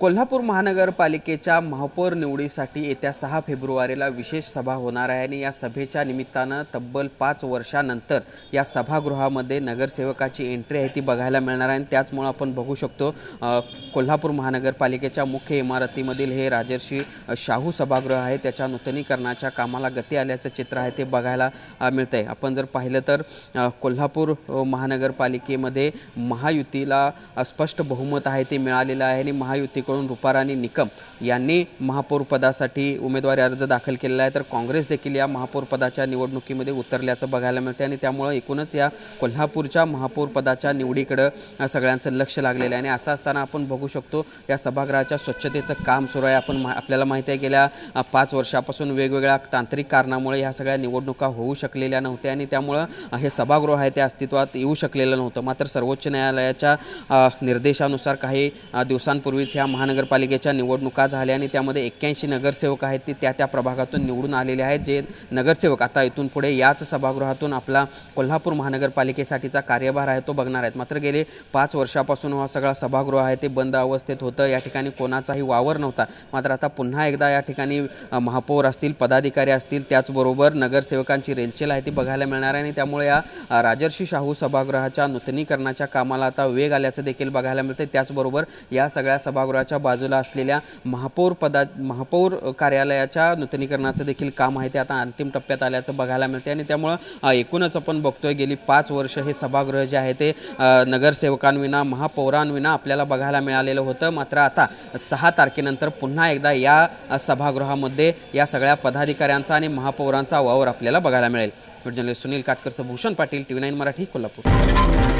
कोल्हापूर महानगरपालिकेच्या महापौर निवडीसाठी येत्या सहा फेब्रुवारीला विशेष सभा होणार आहे आणि या सभेच्या निमित्तानं तब्बल पाच वर्षानंतर या सभागृहामध्ये नगरसेवकाची एंट्री आहे ती बघायला मिळणार आहे. आणि त्याचमुळं आपण बघू शकतो कोल्हापूर महानगरपालिकेच्या मुख्य इमारतीमधील हे राजर्षी शाहू सभागृह आहे. त्याच्या नूतनीकरणाच्या कामाला गती आल्याचं चित्र आहे ते बघायला मिळतं आहे आपण जर पाहिलं तर कोल्हापूर महानगरपालिकेमध्ये महायुतीला स्पष्ट बहुमत आहे ते मिळालेलं आहे आणि यांच्याकडून रुपाराणी निकम यांनी महापौरपदासाठी उमेदवारी अर्ज दाखल केलेला आहे. तर काँग्रेस देखील या महापौरपदाच्या निवडणुकीमध्ये उतरल्याचं बघायला मिळते आणि त्यामुळं एकूणच या कोल्हापूरच्या महापौरपदाच्या निवडीकडं सगळ्यांचं लक्ष लागलेलं आहे. आणि असं असताना आपण बघू शकतो या सभागृहाच्या स्वच्छतेचं काम सुरू आहे. आपण मा- आपल्याला माहिती आहे गेल्या पाच वर्षापासून वेगवेगळ्या तांत्रिक कारणामुळे ह्या सगळ्या निवडणुका होऊ शकलेल्या नव्हत्या आणि त्यामुळं हे सभागृह आहे ते अस्तित्वात येऊ शकलेलं नव्हतं. मात्र सर्वोच्च न्यायालयाच्या निर्देशानुसार काही दिवसांपूर्वीच ह्या महानगरपालिकेच्या निवडणुका झाल्या आणि त्यामध्ये एक्क्याऐंशी नगरसेवक आहेत ते त्या त्या प्रभागातून निवडून आलेले आहेत. जे नगरसेवक आता इथून पुढे याच सभागृहातून आपला कोल्हापूर महानगरपालिकेसाठीचा कार्यभार आहे तो बघणार आहेत. मात्र गेले पाच वर्षापासून हा सगळा सभागृह आहे ते बंद अवस्थेत होतं. या ठिकाणी कोणाचाही वावर नव्हता. मात्र आता पुन्हा एकदा या ठिकाणी महापौर असतील पदाधिकारी असतील त्याचबरोबर नगरसेवकांची रेलचेल आहे ती बघायला मिळणार आहे. आणि त्यामुळे या राजर्षी शाहू सभागृहाच्या नूतनीकरणाच्या कामाला आता वेग आल्याचं देखील बघायला मिळते त्याचबरोबर या सगळ्या सभागृहाच्या बाजूला असलेल्या महापौर पदा महापौर कार्यालयाच्या नूतनीकरणाचं देखील काम आहे ते आता अंतिम टप्प्यात आल्याचं बघायला मिळते आणि त्यामुळं एकूणच आपण बघतोय गेली पाच वर्ष हे सभागृह जे आहे ते नगरसेवकांविना महापौरांविना आपल्याला बघायला मिळालेलं होतं. मात्र आता सहा तारखेनंतर पुन्हा एकदा या सभागृहामध्ये या सगळ्या पदाधिकाऱ्यांचा आणि महापौरांचा वावर आपल्याला बघायला मिळेल. Journalist Sunil काटकरचं Bhushan Patil T V nine Marathi Kolhapur.